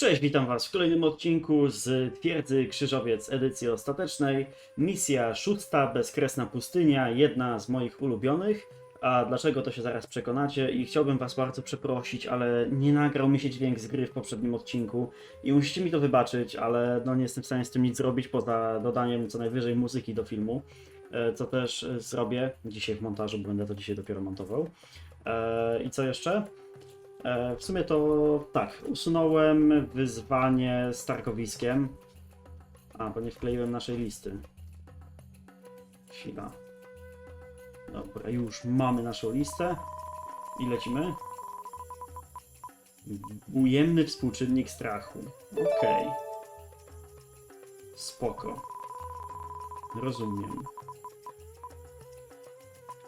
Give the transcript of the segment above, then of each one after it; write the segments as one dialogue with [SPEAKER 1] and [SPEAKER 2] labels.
[SPEAKER 1] Cześć, witam Was w kolejnym odcinku z Twierdzy Krzyżowiec edycji ostatecznej. Misja szósta, bezkresna pustynia, jedna z moich ulubionych. A dlaczego to się zaraz przekonacie i chciałbym Was bardzo przeprosić, ale nie nagrał mi się dźwięk z gry w poprzednim odcinku i musicie mi to wybaczyć, ale no nie jestem w stanie z tym nic zrobić poza dodaniem co najwyżej muzyki do filmu, e, co też e, zrobię dzisiaj w montażu, będę to dzisiaj dopiero montował. E, I co jeszcze? E, W sumie to tak, usunąłem wyzwanie z targowiskiem. A, bo nie wkleiłem naszej listy. Chwila. Dobra, już mamy naszą listę. I lecimy. Ujemny współczynnik strachu. Okej. Spoko. Rozumiem.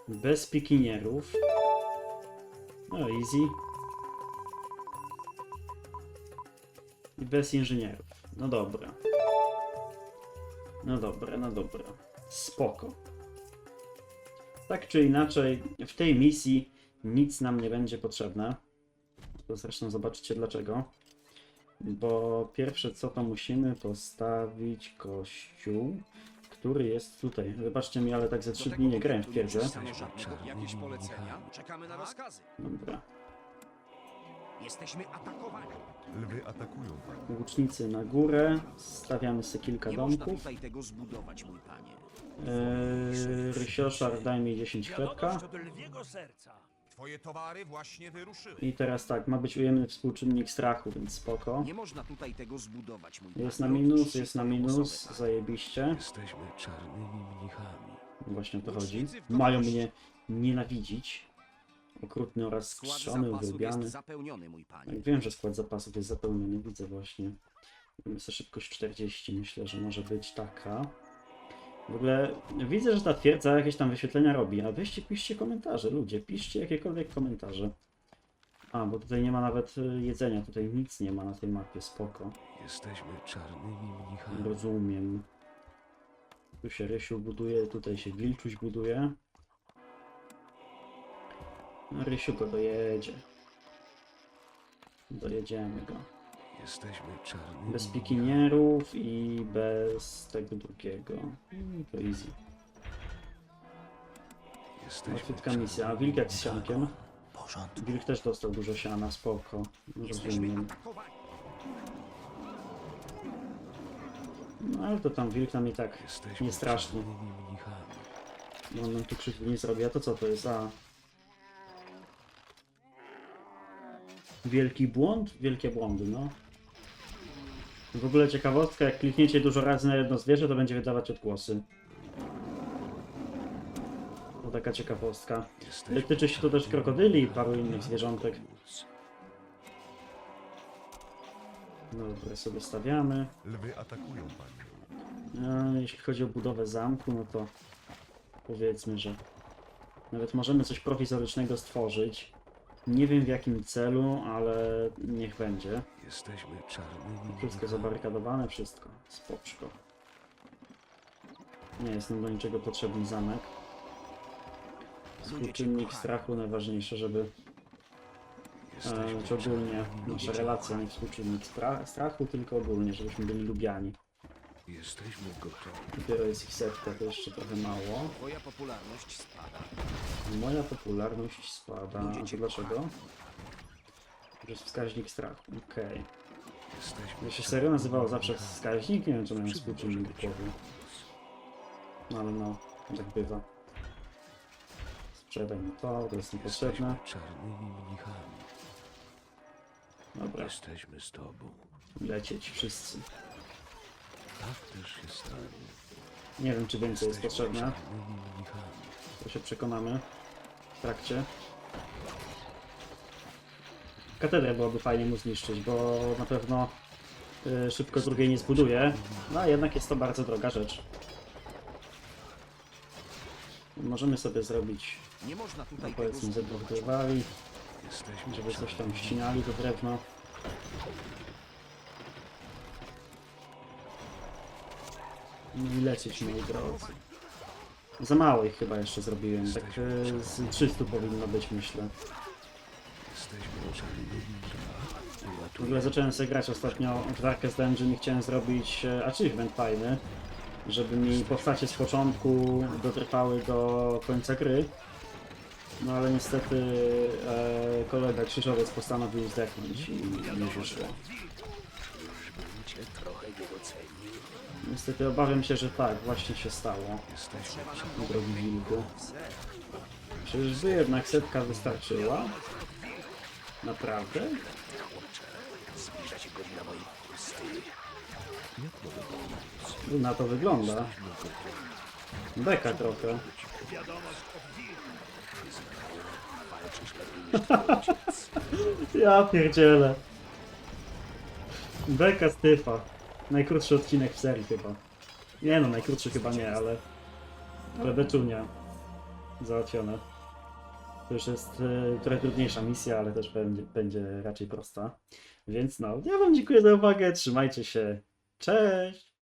[SPEAKER 1] Bez pikinierów. No easy. I bez inżynierów. No dobra. No dobra, no dobra. Spoko. Tak czy inaczej, w tej misji nic nam nie będzie potrzebne. To zresztą zobaczycie dlaczego. Bo pierwsze co to musimy postawić kościół, który jest tutaj. Wybaczcie mi, ale tak ze trzy dni nie grałem w pierze.
[SPEAKER 2] Jakieś polecenia? Czekamy na rozkazy.
[SPEAKER 1] Dobra.
[SPEAKER 2] Jesteśmy atakowani.
[SPEAKER 3] Lwy atakują.
[SPEAKER 1] Łucznicy na górę. Stawiamy sobie kilka domków.
[SPEAKER 2] tutaj tego zbudować, mój panie.
[SPEAKER 1] Eee, Rysioszar, daj mi 10 chlebka.
[SPEAKER 3] Twoje towary właśnie wyruszyły.
[SPEAKER 1] I teraz tak, ma być ujemny współczynnik strachu, więc spoko.
[SPEAKER 2] Nie można tutaj tego zbudować, mój.
[SPEAKER 1] Jest na minus, jest na minus, zajebiście.
[SPEAKER 4] Jesteśmy czarnymi mnichami.
[SPEAKER 1] Właśnie o to chodzi. Mają mnie nienawidzić. Okrutny oraz
[SPEAKER 2] Skład
[SPEAKER 1] skrzony,
[SPEAKER 2] zapasów
[SPEAKER 1] uwielbiany.
[SPEAKER 2] jest zapełniony, mój panie.
[SPEAKER 1] Tak, wiem, że skład zapasów jest zapełniony, widzę właśnie. Mamy sobie szybkość 40, myślę, że może być taka. W ogóle widzę, że ta twierdza jakieś tam wyświetlenia robi, a weźcie, piszcie komentarze, ludzie, piszcie jakiekolwiek komentarze. A, bo tutaj nie ma nawet y, jedzenia, tutaj nic nie ma na tej mapie, spoko.
[SPEAKER 4] Jesteśmy czarnymi mnichami.
[SPEAKER 1] Rozumiem. Tu się Rysiu buduje, tutaj się Wilczuś buduje. Rysiu go dojedzie. Dojedziemy go.
[SPEAKER 4] Jesteśmy czarnymi
[SPEAKER 1] Bez pikinierów i bez tego drugiego. To easy. Łatwiutka misja. A wilk jak z siankiem?
[SPEAKER 5] Porządku.
[SPEAKER 1] Wilk też dostał dużo siana, spoko. Rozumiem. No ale to tam wilk nam i tak
[SPEAKER 4] Jesteśmy
[SPEAKER 1] nie straszny.
[SPEAKER 4] czarnymi mnichami.
[SPEAKER 1] No on nam tu krzywdy nie zrobi, a to co to jest? A... Wielki błąd? Wielkie błądy, no. W ogóle ciekawostka, jak klikniecie dużo razy na jedno zwierzę, to będzie wydawać odgłosy. To taka ciekawostka. Tyczy się to też krokodyli i paru innych zwierzątek. Dobra, sobie stawiamy.
[SPEAKER 3] Lwy atakują.
[SPEAKER 1] A jeśli chodzi o budowę zamku, no to powiedzmy, że nawet możemy coś prowizorycznego stworzyć. Nie wiem w jakim celu, ale niech będzie.
[SPEAKER 4] Jesteśmy czarnymi
[SPEAKER 1] zabarykadowane, wszystko. Spoczko. Nie jest nam do niczego potrzebny zamek. Współczynnik strachu najważniejsze, żeby e, czy ogólnie nasza relacja, nie współczynnik stra strachu, tylko ogólnie, żebyśmy byli lubiani.
[SPEAKER 4] Jesteśmy gotowi.
[SPEAKER 1] Dopiero jest ich setka, to jeszcze trochę mało.
[SPEAKER 2] Twoja popularność spada.
[SPEAKER 1] Moja popularność spada.
[SPEAKER 2] Ludzie
[SPEAKER 1] A dlaczego?
[SPEAKER 2] kochają.
[SPEAKER 1] To jest wskaźnik strachu. Okej.
[SPEAKER 4] Jesteśmy
[SPEAKER 1] To się serio nazywało zawsze wskaźnik? Nie wiem, czy miałem
[SPEAKER 4] Czym
[SPEAKER 1] współczynnik
[SPEAKER 4] pomóc?
[SPEAKER 1] No ale no, tak bywa. Sprzedaj mi to, to jest niepotrzebne.
[SPEAKER 4] Czarnymi mnichami.
[SPEAKER 1] Dobra,
[SPEAKER 4] Jesteśmy z tobą.
[SPEAKER 1] lecieć wszyscy.
[SPEAKER 4] Tak też się stanie.
[SPEAKER 1] Nie wiem, czy więcej jest potrzebne. To się przekonamy w trakcie. Katedrę byłoby fajnie mu zniszczyć, bo na pewno y, szybko drugiej nie zbuduje. No a jednak jest to bardzo droga rzecz. Możemy sobie zrobić,
[SPEAKER 2] Nie można
[SPEAKER 1] no
[SPEAKER 2] tutaj tego
[SPEAKER 1] powiedzmy, dwóch
[SPEAKER 2] zbudować.
[SPEAKER 1] drwali,
[SPEAKER 4] Jesteśmy
[SPEAKER 1] żeby coś tam ścinali to drewno. I lecieć, moi drodzy. Za mało ich chyba jeszcze zrobiłem, tak y, z 300 powinno być, myślę. W ogóle zacząłem sobie grać ostatnio w Darkest Dungeon i chciałem zrobić e, achievement fajny, żeby mi postacie z początku dotrwały do końca gry. No ale niestety e, kolega krzyżowiec postanowił zdechnąć i nie wyszło.
[SPEAKER 4] Trochę docenił.
[SPEAKER 1] Niestety obawiam się, że tak właśnie się stało. Drogi wilku. Czyżby jednak setka wystarczyła? Naprawdę? Na to wygląda. Beka trochę. Ja pierdzielę. Beka styfa. Najkrótszy odcinek w serii chyba. Nie no, najkrótszy chyba nie, ale... Ale beczunia. Załatwione. To już jest e, trochę trudniejsza misja, ale też będzie, będzie raczej prosta. Więc no, ja wam dziękuję za uwagę, trzymajcie się. Cześć!